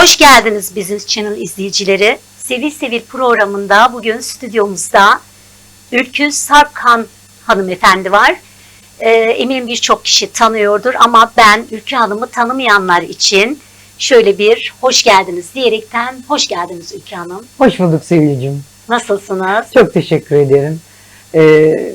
Hoş geldiniz bizim channel izleyicileri. Sevil Sevil programında bugün stüdyomuzda Ülkü Sarpkan hanımefendi var. Ee, eminim birçok kişi tanıyordur ama ben Ülkü Hanım'ı tanımayanlar için şöyle bir hoş geldiniz diyerekten hoş geldiniz Ülkü Hanım. Hoş bulduk Sevil'cim. Nasılsınız? Çok teşekkür ederim. Ee,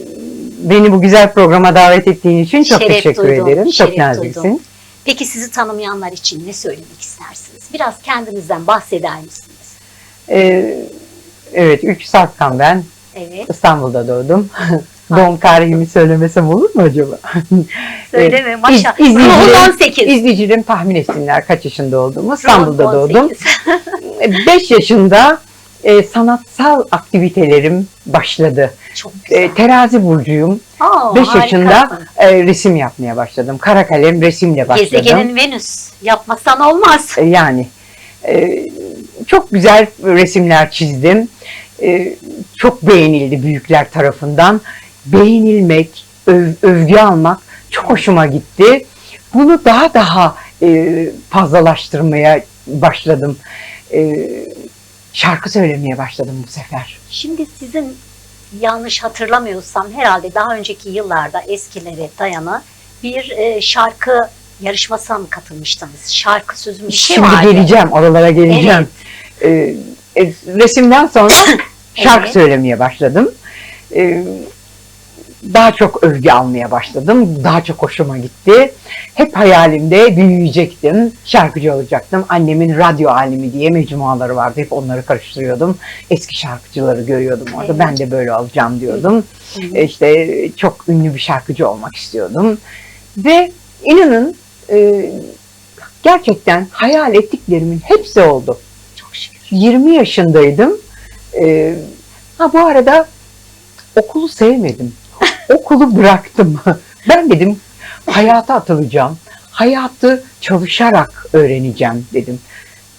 beni bu güzel programa davet ettiğin için çok Şeref teşekkür duydum, ederim. şeref Çok naziksin. duydum. Peki sizi tanımayanlar için ne söylemek istersiniz? Biraz kendinizden bahseder misiniz? Ee, evet, Ülkü Sarpkan ben. Evet. İstanbul'da doğdum. Doğum tarihimi söylemesem olur mu acaba? Söyleme maşallah. İz- izleyicilerim- 18. İzleyicilerim tahmin etsinler kaç yaşında olduğumu. İstanbul'da 18. doğdum. 5 yaşında e, sanatsal aktivitelerim başladı. Çok güzel. E, terazi burcuyum. Aa, 5 harikasın. yaşında e, resim yapmaya başladım. Kara kalem resimle başladım. Gezegenin Venüs. Yapmasan olmaz. E, Yani e, çok güzel resimler çizdim. E, çok beğenildi büyükler tarafından. Beğenilmek, öv- övgü almak çok hoşuma gitti. Bunu daha daha e, fazlalaştırmaya başladım. E, şarkı söylemeye başladım bu sefer. Şimdi sizin yanlış hatırlamıyorsam herhalde daha önceki yıllarda eskilere dayanı bir e, şarkı yarışmasına mı katılmıştınız? Şarkı sözü bir şey Şimdi vardı. geleceğim, oralara geleceğim. E, e, resimden sonra şarkı Evet. söylemeye başladım. E, daha çok övgü almaya başladım. Daha çok hoşuma gitti. Hep hayalimde büyüyecektim. Şarkıcı olacaktım. Annemin radyo alemi diye mecmuaları vardı. Hep onları karıştırıyordum. Eski şarkıcıları görüyordum orada. Evet. Ben de böyle olacağım diyordum. Hı. E, İşte çok ünlü bir şarkıcı olmak istiyordum. Ve inanın e, gerçekten hayal ettiklerimin hepsi oldu. Çok şükür. 20 yaşındaydım. Ee, ha bu arada okulu sevmedim. Okulu bıraktım. Ben dedim hayata atılacağım. Hayatı çalışarak öğreneceğim dedim.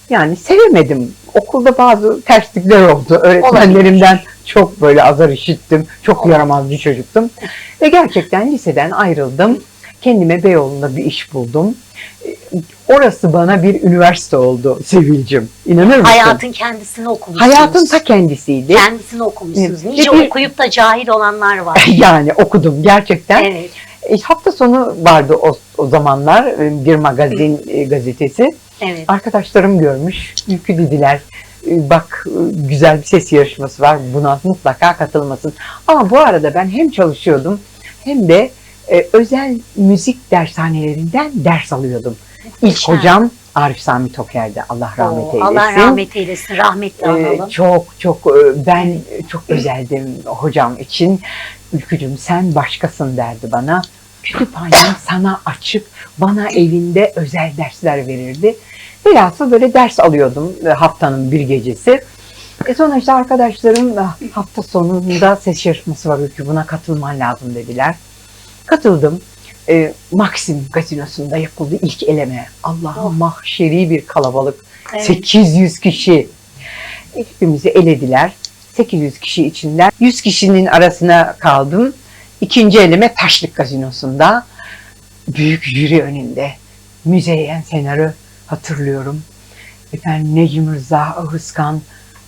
Yani sevemedim. Okulda bazı terslikler oldu. Öğretmenlerimden çok böyle azar işittim. Çok yaramaz bir çocuktum. Ve gerçekten liseden ayrıldım. Kendime Beyoğlu'nda bir iş buldum. Ee, Orası bana bir üniversite oldu Sevilcim. İnanır mısın? Hayatın kendisini okumuşsunuz. Hayatın ta kendisiydi. kendisini okumuşsunuz. Evet. Nice Bir- okuyup da cahil olanlar var. yani okudum gerçekten. evet. E, hafta sonu vardı o, o zamanlar e, bir magazin e, gazetesi. Evet. Arkadaşlarım görmüş. Yükü dediler. e, Bak e, güzel bir ses yarışması var. Buna mutlaka katılmasın. Ama bu arada ben hem çalışıyordum hem de e, özel müzik dershanelerinden ders alıyordum. İlk hocam Arif Sami Toker'de. Allah rahmet Oo, eylesin. Allah rahmet eylesin. Rahmetle Ee, analım. çok çok e, ben çok özeldim hocam için. Ülkücüm sen başkasın derdi bana. Kütüphanem sana açık, bana evinde özel dersler verirdi. Velhasıl böyle ders alıyordum e, haftanın bir gecesi. E sonra işte arkadaşlarım "Ah, hafta sonunda ses yarışması var Ülkü buna katılman lazım dediler. Katıldım. E, Maxim gazinosunda yapıldı ilk eleme. Allah'ım Oh. mahşeri bir kalabalık. Evet. 800 kişi. Hepimizi elediler. 800 kişi içinden 100 kişinin arasına kaldım. İkinci eleme Taşlık Gazinosu'nda büyük jüri önünde Müzeyyen Senar'ı hatırlıyorum. Efendim Necmi Rıza Ahıskan,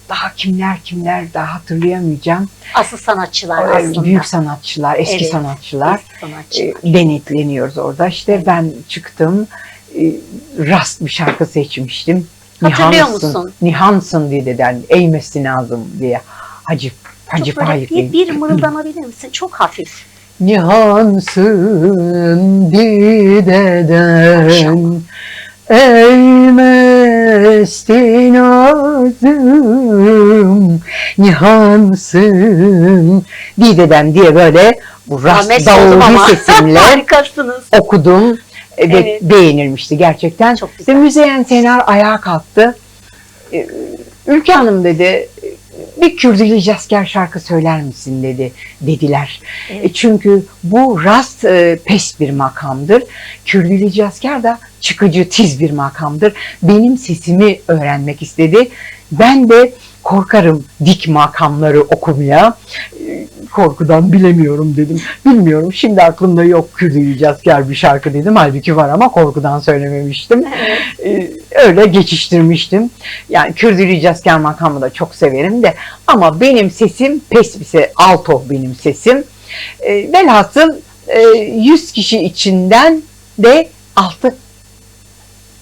daha kimler kimler daha hatırlayamayacağım. Asıl sanatçılar Ee, aslında. Büyük sanatçılar, eski Evet, sanatçılar Eski sanatçılar. e, denetleniyoruz orada. İşte ben çıktım, e, rast bir şarkı seçmiştim. Hatırlıyor Nihansın, musun? Nihansın diye deden, eğmesi lazım diye. Hacı, Hacı Çok böyle bir, bir mırıldanabilir misin? Çok hafif. Nihansın dideden Eğmesti nazım Nihansın Dideden diye böyle bu rast ama. sesimle okudum ve Evet. beğenilmişti gerçekten. Çok Ve güzel. Müzeyyen Senar ayağa kalktı. Ee, Ülke Hanım dedi bir Kürdili Casker şarkı söyler misin dedi dediler. Evet. E, Çünkü bu rast e, pes bir makamdır. Kürdili Casker da çıkıcı tiz bir makamdır. Benim sesimi öğrenmek istedi. Ben de korkarım dik makamları okumaya. E, korkudan bilemiyorum dedim. Bilmiyorum şimdi aklımda yok Kürdüyücü asker bir şarkı dedim. Halbuki var ama korkudan söylememiştim. Ee, öyle geçiştirmiştim. Yani Kürdüyücü asker makamı da çok severim de ama benim sesim pes bir se- alto benim sesim. Ee, velhasıl e, 100 kişi içinden de 6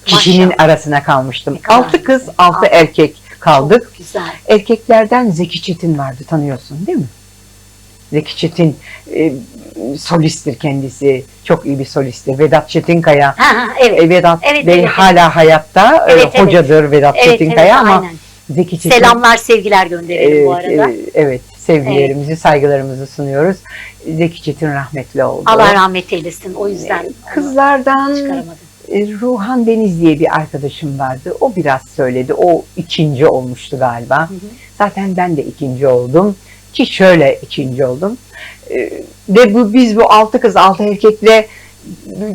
kişinin Maşallah. arasına kalmıştım. Ne kadar 6 kız, güzel. 6 Altı. erkek kaldık. Çok güzel. Erkeklerden Zeki Çetin vardı tanıyorsun değil mi? Zeki Çetin e, solisttir kendisi. Çok iyi bir solisttir. Vedat Çetinkaya. Ha, ha, evet. E, Vedat Evet, Bey evet, evet. hala hayatta. E, Evet, evet. hocadır Vedat Evet, evet, Çetinkaya ama aynen. Zeki Çetin Selamlar, sevgiler gönderelim bu Evet, arada. e, evet, sevgilerimizi, saygılarımızı sunuyoruz. Zeki Çetin rahmetli oldu. Allah rahmet eylesin. O yüzden onu Kızlardan e, Ruhan Deniz diye bir arkadaşım vardı. O biraz söyledi. O ikinci olmuştu galiba. Hı hı. Zaten ben de ikinci oldum. Ki şöyle ikinci oldum. Ee, ve bu biz bu altı kız altı erkekle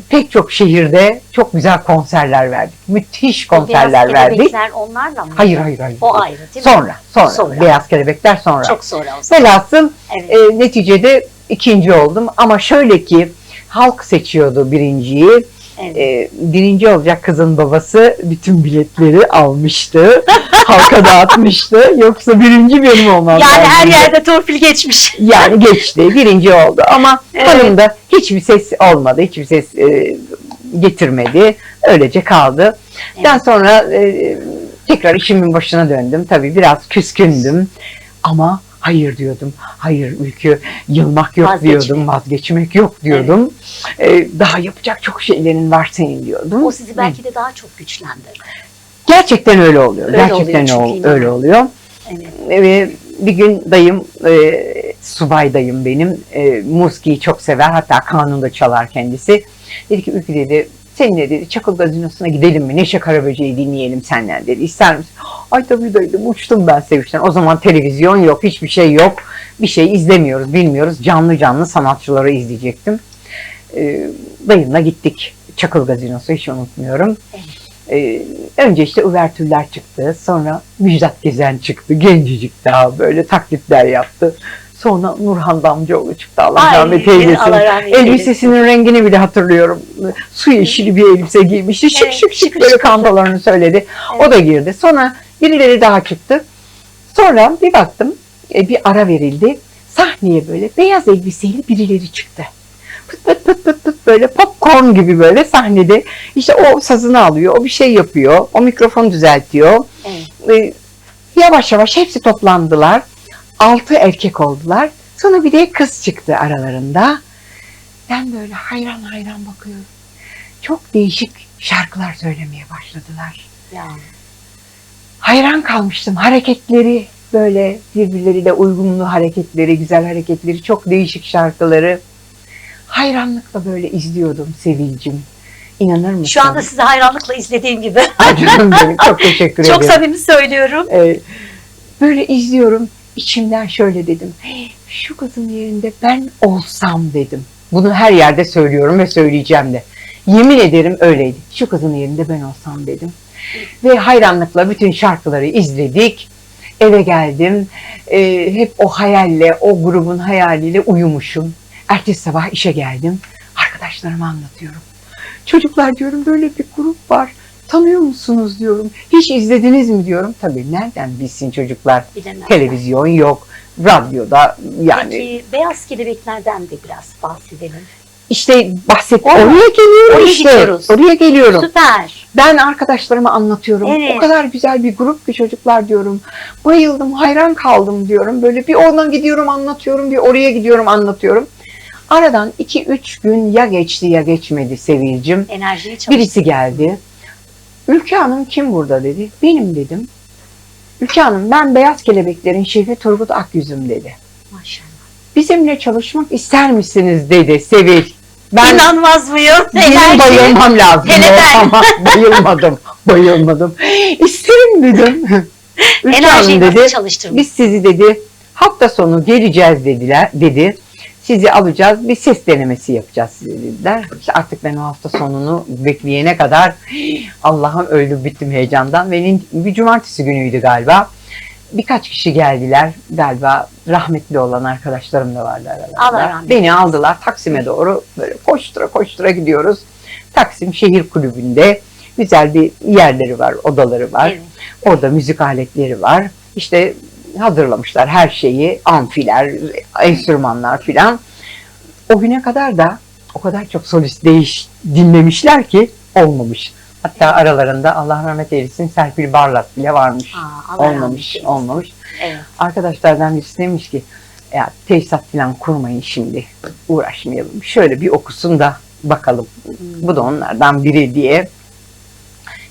pek çok şehirde çok güzel konserler verdik. Müthiş O beyaz konserler verdik. kelebekler onlarla mı? Hayır hayır hayır. O ayrı değil mi? Sonra, sonra, Sonra. Beyaz Kelebekler sonra. Çok sonra o zaman. Velhasıl Evet. e, neticede ikinci oldum ama şöyle ki halk seçiyordu birinciyi. Evet. E, birinci olacak kızın babası bütün biletleri almıştı. Halka dağıtmıştı. Yoksa birinci benim olmam yani her lazımdı. yerde torpil geçmiş. Yani geçti. Birinci oldu. Ama Evet. hanım da hiçbir ses olmadı. Hiçbir ses e, getirmedi. Öylece kaldı. Daha sonra e, tekrar işimin başına döndüm. Tabii biraz küskündüm. Ama hayır diyordum. Hayır Ülkü yılmak yok Vazgeçme. diyordum. Vazgeçmek yok diyordum. E, daha yapacak çok şeylerin var senin diyordum. O sizi belki de daha çok güçlendirdi. Gerçekten öyle oluyor. Öyle Gerçekten oluyor o- öyle oluyor. Evet. Ve bir gün dayım, e, subay dayım benim, e, Muski'yi çok sever. Hatta kanunda çalar kendisi. Dedi ki Ülkü dedi, seninle dedi Çakıl Gazinosu'na gidelim mi? Neşe Karaböceği dinleyelim senden dedi. İster misin? Ay tabii dayım uçtum ben sevinçten. O zaman televizyon yok, hiçbir şey yok. Bir şey izlemiyoruz, bilmiyoruz. Canlı canlı sanatçıları izleyecektim. E, dayımla gittik. Çakıl Gazinosu hiç unutmuyorum. Ee, önce işte üvertürler çıktı. Sonra Müjdat Gezen çıktı. Gencecik daha böyle taklitler yaptı. Sonra Nurhan Damcıoğlu çıktı. Allah Ay, rahmet eylesin. Rahmet eylesin. Elbisesinin rengini bile hatırlıyorum. Su yeşili bir elbise giymişti. Şık Evet, şık şık böyle kantalarını söyledi. O da girdi. Sonra birileri daha çıktı. Sonra bir baktım e, bir ara verildi. Sahneye böyle beyaz elbiseli birileri çıktı. Pıt pıt pıt pıt pıt böyle popcorn gibi böyle sahnede işte o sazını alıyor, o bir şey yapıyor, o mikrofonu düzeltiyor. Evet. Ee, yavaş yavaş hepsi toplandılar. Altı erkek oldular. Sonra bir de kız çıktı aralarında. Ben böyle hayran hayran bakıyorum. Çok değişik şarkılar söylemeye başladılar. Ya. Hayran kalmıştım. Hareketleri böyle birbirleriyle uyumlu hareketleri, güzel hareketleri, çok değişik şarkıları. Hayranlıkla böyle izliyordum Sevilcim. İnanır mısın? Şu anda sizi hayranlıkla izlediğim gibi. Canım benim çok teşekkür Çok ederim. samimi söylüyorum. Ee, böyle izliyorum. İçimden şöyle dedim. "Hey, Şu kızın yerinde ben olsam dedim. Bunu her yerde söylüyorum ve söyleyeceğim de. Yemin ederim öyleydi. Şu kızın yerinde ben olsam dedim. Ve hayranlıkla bütün şarkıları izledik. Eve geldim. Ee, hep o hayalle, o grubun hayaliyle uyumuşum. Ertesi sabah işe geldim. Arkadaşlarıma anlatıyorum. Çocuklar diyorum böyle bir grup var. Tanıyor musunuz diyorum. Hiç izlediniz mi diyorum. Tabii nereden bilsin çocuklar. Bilemem. Televizyon yok. Radyoda yani Peki beyaz kelebeklerden de biraz bahsedelim. işte bahset oraya geliyorum Oraya işte. gidiyoruz. Oraya geliyorum. Süper. Ben arkadaşlarıma anlatıyorum. Evet. O kadar güzel bir grup ki çocuklar diyorum. Bayıldım, hayran kaldım diyorum. Böyle bir ona gidiyorum anlatıyorum, bir oraya gidiyorum anlatıyorum. Aradan 2-3 gün ya geçti ya geçmedi Sevilcim. Enerjiyi çalıştır. Birisi geldi. Ülke Hanım kim burada dedi. Benim dedim. Ülke Hanım ben Beyaz Kelebeklerin şefi Turgut Akyüzüm dedi. Maşallah. Bizimle çalışmak ister misiniz dedi Sevil. Ben İnanmaz mıyım? benim bayılmam lazım Hele ben. ama bayılmadım. Bayılmadım. İsterim dedim. Ülke Enerjiyi Hanım nasıl dedi. çalıştırmış? Biz sizi dedi hafta sonu geleceğiz dediler dedi. Sizi alacağız bir ses denemesi yapacağız size dediler. İşte artık ben o hafta sonunu bekleyene kadar Allah'ım öldüm bittim heyecandan. Ve bir cumartesi günüydü galiba. birkaç kişi geldiler. Galiba rahmetli olan arkadaşlarım da vardı aralarında. Allah rahmet Beni aldılar Taksim'e doğru böyle koştura koştura gidiyoruz. Taksim Şehir Kulübü'nde güzel bir yerleri var, odaları var. Evet. Orada müzik aletleri var. İşte hazırlamışlar her şeyi, amfiler, enstrümanlar filan. O güne kadar da o kadar çok solist değiş dinlemişler ki olmamış. Hatta aralarında Allah rahmet eylesin Serpil Barlas bile varmış. Aa, Allah rahmet olmamış, olmamış. Evet. Arkadaşlardan birisi demiş ki ya tesisat falan kurmayın şimdi. Uğraşmayalım. Şöyle bir okusun da bakalım. Bu da onlardan biri diye.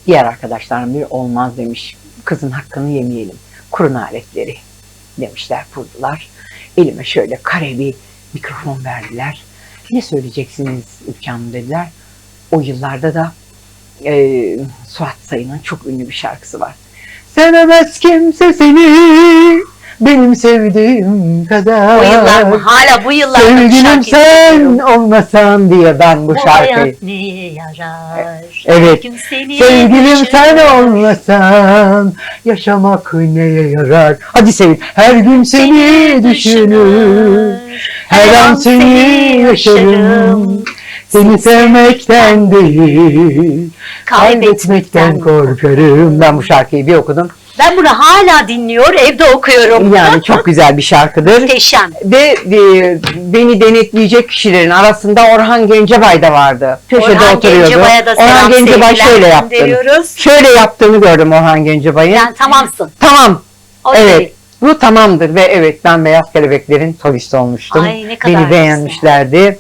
Diğer arkadaşlarım biri olmaz demiş. Kızın hakkını yemeyelim. Kurun aletleri demişler kurdular. Elime şöyle kare bir mikrofon verdiler. Ne söyleyeceksiniz Ülke Hanım dediler. O yıllarda da e, Suat Sayın'ın çok ünlü bir şarkısı var. Sevemez kimse seni benim sevdiğim kadar. Bu yıllar mı? Hala bu yıllarda Sevgilim sen olmasan diye ben bu Bu şarkıyı. neye yarar? Evet. Seni Sevgilim sen olmasan yaşamak neye yarar? Hadi sevin. Her gün seni düşünür. Her an seni yaşarım. Seni sevmekten değil, kaybetmekten korkarım. Ben bu şarkıyı bir okudum. Ben bunu hala dinliyor, evde okuyorum. Yani çok güzel bir şarkıdır. Muhteşem. Ve e, beni denetleyecek kişilerin arasında Orhan Gencebay da vardı. Köşede Orhan oturuyordu. Gencebay'a da Orhan Gencebay şöyle yaptı. Şöyle yaptığını gördüm Orhan Gencebay'ın. Yani tamamsın. Tamam. Okey. Evet. Bu tamamdır ve evet ben Beyaz Kelebekler'in solisti olmuştum. Ay, ne kadar Beni beğenmişlerdi.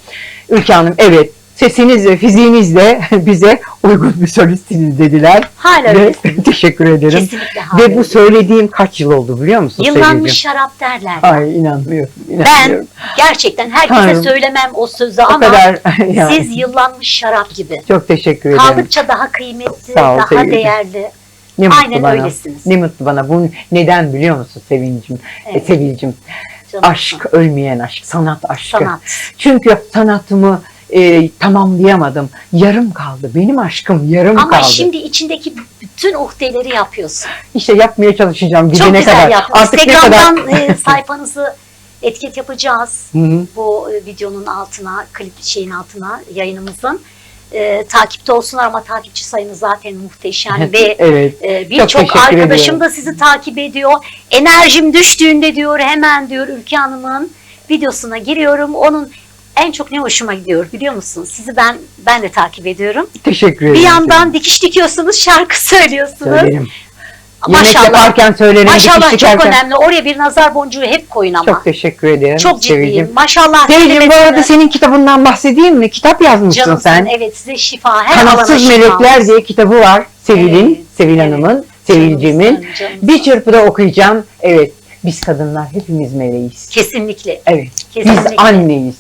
Ülke Hanım evet sesiniz ve fiziğinizle bize uygun bir solistsiniz dediler. Hala Ve teşekkür ederim. Kesinlikle hala Ve bu söylediğim kaç yıl oldu biliyor musun Yıllanmış şarap derler. Ay inanmıyorum. Ben inanmıyorum. gerçekten herkese Tanrım. söylemem o sözü o ama kadar yani. siz yıllanmış şarap gibi. Çok teşekkür ederim. Kaldıkça daha kıymetli, Sağ ol daha sevgilim. değerli. Ne mutlu Aynen bana. öylesiniz. Ne mutlu bana. Bu neden biliyor musun Sevincim? Evet. E, Sevilcim. Canım. Aşk, ölmeyen aşk, sanat aşkı. Sanat. Çünkü sanatımı e, tamamlayamadım. Yarım kaldı. Benim aşkım yarım Ama kaldı. şimdi içindeki bütün uhdeleri yapıyorsun. İşte yapmaya çalışacağım Çok gidene güzel kadar. yapıyorsun. Artık ne kadar... Instagram'dan e, sayfanızı etiket yapacağız. Hı hı. bu e, videonun altına, klip şeyin altına, yayınımızın. E, takipte olsunlar ama takipçi sayınız zaten muhteşem ve evet. e, Çok birçok arkadaşım ediyorum. da sizi takip ediyor. Enerjim düştüğünde diyor hemen diyor Ülke Hanım'ın videosuna giriyorum. Onun en çok ne hoşuma gidiyor biliyor musun? Sizi ben ben de takip ediyorum. Teşekkür ederim. Bir yandan dikiş dikiyorsunuz, şarkı söylüyorsunuz. Söylerim. Yemek Maşallah. yaparken söylerim. Maşallah çok önemli. Oraya bir nazar boncuğu hep koyun ama. Çok teşekkür ederim. Çok ciddiyim. Sevilcim. Maşallah. Sevilcim bu arada senin kitabından bahsedeyim mi? Kitap yazmışsın Canım sen. Evet size şifa. Her Kanatsız şifa. Melekler diye kitabı var. Sevil'in, Evet, Sevil evet. Hanım'ın, Sevilcimin. Canımsın, canımsın. Bir çırpıda okuyacağım. Evet, biz kadınlar hepimiz meleğiz. Kesinlikle. Evet, Kesinlikle. biz anneyiz.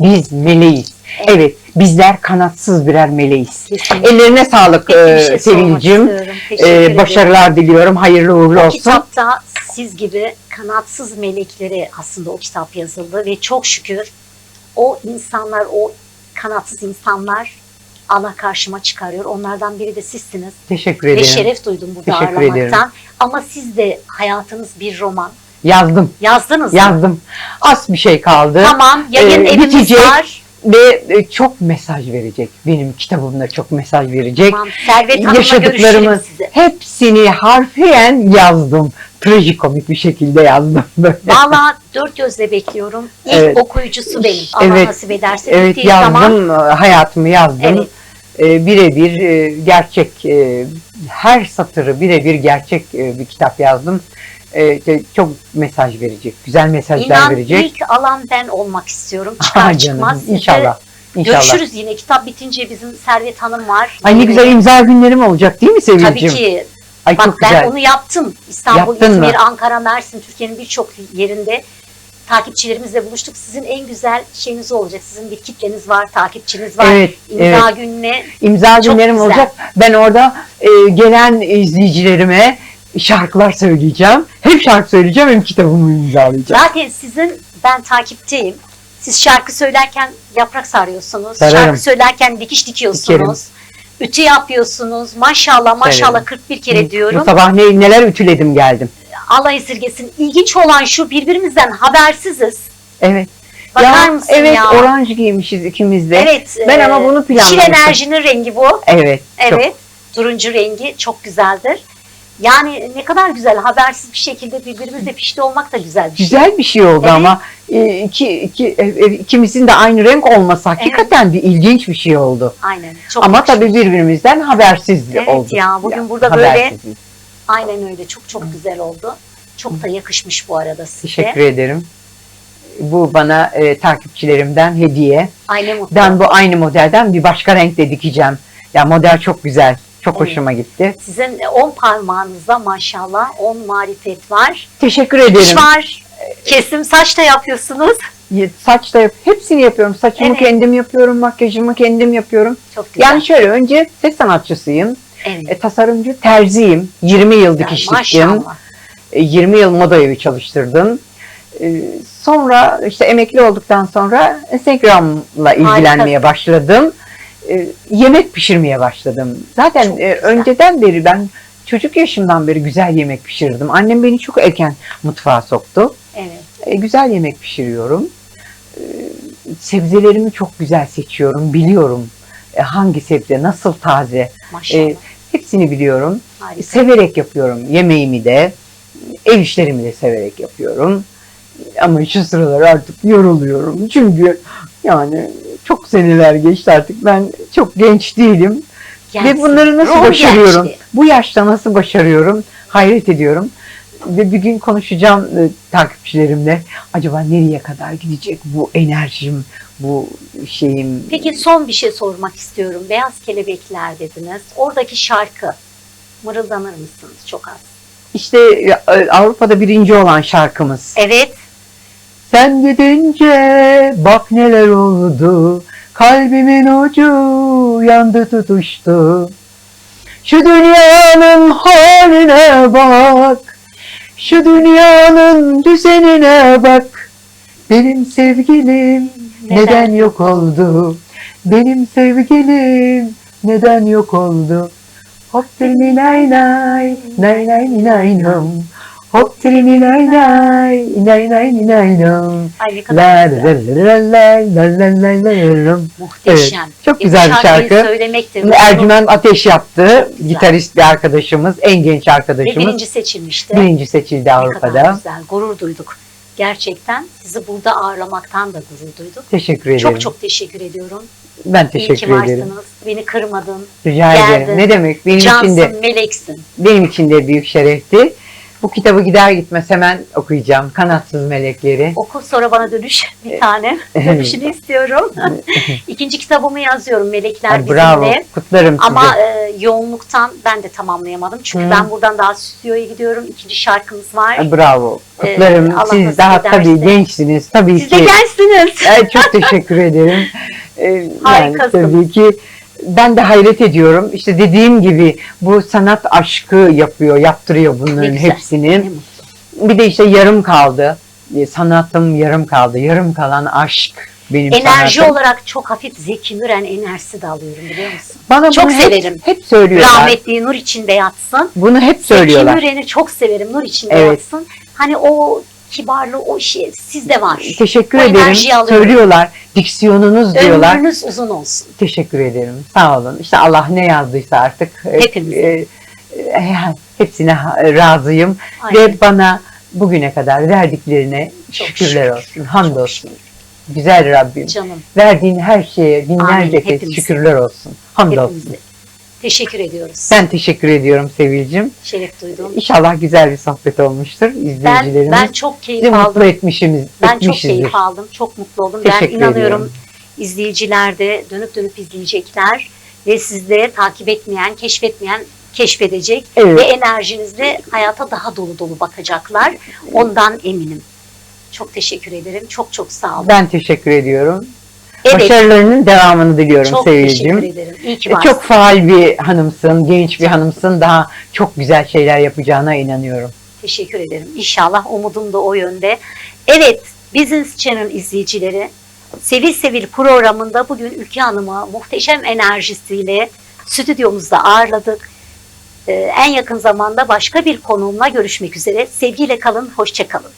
Biz meleğiz. Evet. Evet, bizler kanatsız birer meleğiz. Kesinlikle. Ellerine sağlık Peki, e, şey. Teşekkür E, başarılar diliyorum. Hayırlı uğurlu O olsun. kitapta siz gibi kanatsız melekleri aslında o kitap yazıldı ve çok şükür o insanlar, o kanatsız insanlar Allah karşıma çıkarıyor. Onlardan biri de sizsiniz. Teşekkür Ve ederim. şeref duydum burada Teşekkür ağırlamaktan. ederim. Ama siz de hayatınız bir roman. Yazdım, Yazdınız mı? yazdım. Az bir şey kaldı. Tamam. Yayın Ee, evimiz bitecek. var. Ve e, çok mesaj verecek. Benim kitabımda çok mesaj verecek. Tamam. Servet yaşadıklarımı hepsini harfiyen yazdım. Trajikomik bir şekilde yazdım. Valla dört gözle bekliyorum. İlk Evet. okuyucusu benim. Allah Evet. nasip ederse. Evet bittiği zaman yazdım, hayatımı yazdım. Evet. Ee, birebir e, gerçek, e, her satırı birebir gerçek e, bir kitap yazdım. E, te- çok mesaj verecek, güzel mesajlar İnan verecek. ilk alan ben olmak istiyorum. Çıkar canım, çıkmaz. size İnşallah. İnşallah. Görüşürüz yine. Kitap bitince bizim Servet Hanım var. Ay ne güzel imza günlerim olacak değil mi Tabii Sevil'cim? ki. Ay Bak çok ben güzel. onu yaptım. İstanbul, Yaptın mı? İzmir, Ankara, Mersin, Türkiye'nin birçok yerinde takipçilerimizle buluştuk. Sizin en güzel şeyiniz olacak. Sizin bir kitleniz var, takipçiniz var. Evet, İmza gününe İmza günlerim güzel. olacak. Ben orada e, gelen izleyicilerime şarkılar söyleyeceğim. Hem şarkı söyleyeceğim hem kitabımı imzalayacağım. Zaten sizin ben takipteyim. Siz şarkı söylerken yaprak sarıyorsunuz. Sararım. Şarkı söylerken dikiş dikiyorsunuz. Ütü yapıyorsunuz. Maşallah maşallah Severim. 41 kere Bu diyorum. sabah ne, neler ütüledim geldim. Allah esirgesin. İlginç olan şu birbirimizden habersiziz. Evet. Bakar ya, mısın evet, ya? oranj giymişiz ikimiz de. Evet. Ben e, ama bunu planlamıştım. enerjinin rengi bu. Evet. çok. Evet. Turuncu rengi çok güzeldir. Yani ne kadar güzel habersiz bir şekilde birbirimizle pişti olmak da güzel bir şey. Güzel bir şey oldu Evet. ama e, iki, iki, e, e, ikimizin de aynı renk olması hakikaten bir ilginç bir şey oldu. Aynen. Çok ama tabii birbirimizden habersiz Evet olduk. ya, bugün Yani burada böyle habersiziz. Aynen öyle. Çok çok güzel oldu. Çok da yakışmış bu arada size. Teşekkür ederim. Bu bana e, takipçilerimden hediye. Ay ne mutlu. Ben bu aynı modelden bir başka renkle dikeceğim. Ya model çok güzel. Çok hoşuma gitti. Sizin 10 parmağınızda maşallah 10 marifet var. Teşekkür İş ederim. var. Kesim saç da yapıyorsunuz. Saç da yap, hepsini yapıyorum. Saçımı Evet. kendim yapıyorum, makyajımı kendim yapıyorum. Çok güzel. Yani şöyle önce ses sanatçısıyım, evet. e, tasarımcı, terziyim. 20 yıl Güzel, dikiş diktim. Maşallah. E, 20 yıl moda evi çalıştırdım. E, Sonra işte emekli olduktan sonra Instagram'la ilgilenmeye başladım. E, Yemek pişirmeye başladım. Zaten e, önceden beri ben çocuk yaşımdan beri güzel yemek pişirdim. Annem beni çok erken mutfağa soktu. Evet. E, güzel yemek pişiriyorum. E, sebzelerimi çok güzel seçiyorum, biliyorum. E, hangi sebze, nasıl taze, Maşallah. e, hepsini biliyorum. Harika. Severek yapıyorum yemeğimi de, ev işlerimi de severek yapıyorum. Ama şu sıralar artık yoruluyorum. Çünkü yani çok seneler geçti artık. Ben çok genç değilim. Ve Gençsin. bunları nasıl Ruh başarıyorum? gençliği. Bu yaşta nasıl başarıyorum? Hayret ediyorum. Ve bir gün konuşacağım e, takipçilerimle. Acaba nereye kadar gidecek bu enerjim, bu şeyim? Peki son bir şey sormak istiyorum. Beyaz kelebekler dediniz. Oradaki şarkı mırıldanır mısınız çok az? İşte e, Avrupa'da birinci olan şarkımız. Evet. Sen gidince bak neler oldu. Kalbimin ucu yandı tutuştu. Şu dünyanın haline bak. Şu dünyanın düzenine bak. Benim sevgilim neden yok oldu? Benim sevgilim neden yok oldu? Trini nay nay, nay nay nay nam. Hop trini nay nay, nay nay nay nay. Ay ne kadar güzel. Muhteşem. Çok güzel bir şarkı. Söylemek de Ercümen Ateş yaptı. Gitarist bir arkadaşımız, en genç arkadaşımız. Ve birinci seçilmişti. Birinci seçildi Avrupa'da. Ne kadar güzel, gurur duyduk. Gerçekten sizi burada ağırlamaktan da gurur duyduk. Teşekkür ederim. Çok çok teşekkür ediyorum. Ben teşekkür İyi ki ederim. Varsınız. Beni kırmadın. Rica ederim. Ne demek? Benim Cansın, için de meleksin. Benim için de büyük şerefti. Bu kitabı gider gitmez hemen okuyacağım. Kanatsız melekleri. Oku sonra bana dönüş bir tane. Dönüşünü istiyorum. İkinci kitabımı yazıyorum Melekler bravo. Bizimle. Kutlarım sizi. Ama e, yoğunluktan ben de tamamlayamadım. Çünkü Hı. ben buradan daha stüdyoya gidiyorum. İkinci şarkımız var. Ay, Bravo. Kutlarım. Ee, Allah Siz daha ederse. tabii gençsiniz. Tabii Siz de ki. gelsiniz. Ay, çok teşekkür ederim. Ee, yani Harikasın. tabii ki ben de hayret ediyorum. İşte dediğim gibi bu sanat aşkı yapıyor, yaptırıyor bunların güzel. hepsini. Bir de işte yarım kaldı. Ee, Sanatım yarım kaldı. Yarım kalan aşk benim Enerji sanatım. olarak çok hafif Zeki Müren enerjisi de alıyorum biliyor musun? Bana çok bunu hep- severim. Hep, söylüyorlar. Rahmetli nur içinde yatsın. Bunu hep Zeki söylüyorlar. Müren'i çok severim. Nur içinde Evet. yatsın. Hani o kibarlığı, o şey sizde var. Teşekkür Bu ederim. Söylüyorlar. Diksiyonunuz diyorlar. Ömrünüz uzun olsun. Teşekkür ederim. Sağ olun. İşte Allah ne yazdıysa artık e, Hepimiz. e, e, hepsine razıyım Aynen. ve bana bugüne kadar verdiklerine Çok şükürler şükür. olsun. Hamdolsun. Güzel Rabbim. Canım Verdiğin her şeye binlerce Amin. kez Hepimiz. şükürler olsun. Hamdolsun. hepimize. Teşekkür ediyoruz. Ben teşekkür ediyorum Sevil'cim. Şeref duydum. İnşallah güzel bir sohbet olmuştur. Ben, İzleyicilerimiz ben çok keyif mutlu aldım. etmişimiz, Ben çok etmişizdir. keyif aldım. Çok mutlu oldum. Ben Teşekkür inanıyorum ediyorum. izleyiciler de dönüp dönüp izleyecekler ve sizde takip etmeyen, keşfetmeyen keşfedecek Evet. ve enerjinizle hayata daha dolu dolu bakacaklar. Ondan eminim. Çok teşekkür ederim. Çok çok sağ olun. Ben teşekkür ediyorum. Evet. Başarılarının devamını diliyorum Çok Sevil'cim. teşekkür ederim. E. Çok faal bir hanımsın, genç bir hanımsın. Daha çok güzel şeyler yapacağına inanıyorum. Teşekkür ederim. İnşallah umudum da o yönde. Evet, Business Channel izleyicileri, Sevil Sevil programında bugün Ülke Hanım'ı muhteşem enerjisiyle stüdyomuzda ağırladık. Ee, en yakın zamanda başka bir konuğumla görüşmek üzere. Sevgiyle kalın, hoşça kalın.